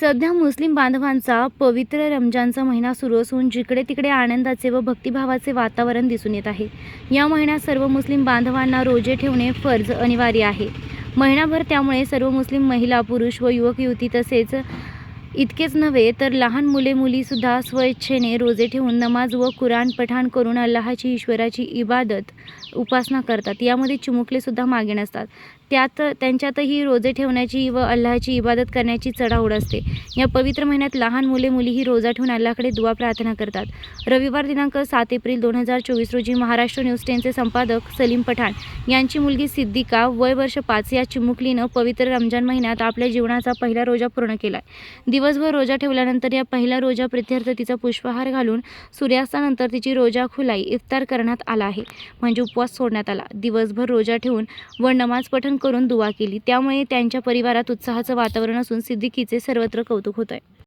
सध्या मुस्लिम बांधवांचा पवित्र रमजानचा महिना सुरू असून जिकडे तिकडे आनंदाचे व भक्तिभावाचे वातावरण दिसून येत आहे. या महिन्यात सर्व मुस्लिम बांधवांना रोजे ठेवणे फर्ज अनिवार्य आहे. महिनाभर त्यामुळे सर्व मुस्लिम महिला पुरुष व युवक युवती तसेच इतकेच नव्हे तर लहान मुले मुलीसुद्धा स्वइच्छेने रोजे ठेवून नमाज व कुराण पठाण करून अल्लाहाची ईश्वराची इबादत उपासना करतात. यामध्ये चिमुकलेसुद्धा मागे नसतात. त्यात त्यांच्यातही रोजे ठेवण्याची व अल्लाहाची इबादत करण्याची चढाओढ असते. या पवित्र महिन्यात लहान मुले मुलीही रोजा ठेवून अल्लाकडे दुवा प्रार्थना करतात. रविवार दिनांक सात एप्रिल दोन हजार चोवीस रोजी महाराष्ट्र न्यूज टेनचे संपादक सलीम पठाण यांची मुलगी सिद्दिका वय वर्ष पाच या चिमुकलीनं पवित्र रमजान महिन्यात आपल्या जीवनाचा पहिला रोजा पूर्ण केला दिवसभर रोजा ठेवल्यानंतर या पहिल्या रोजा प्रित्यर्थ तिचा पुष्पहार घालून सूर्यास्तानंतर तिची रोजा खुलाई इफ्तार करण्यात आला आहे. म्हणजे उपवास सोडण्यात आला. दिवसभर रोजा ठेवून व नमाज पठण करून दुवा केली. त्यामुळे त्यांच्या परिवारात उत्साहाचं वातावरण असून सिद्दीकीचे सर्वत्र कौतुक होत आहे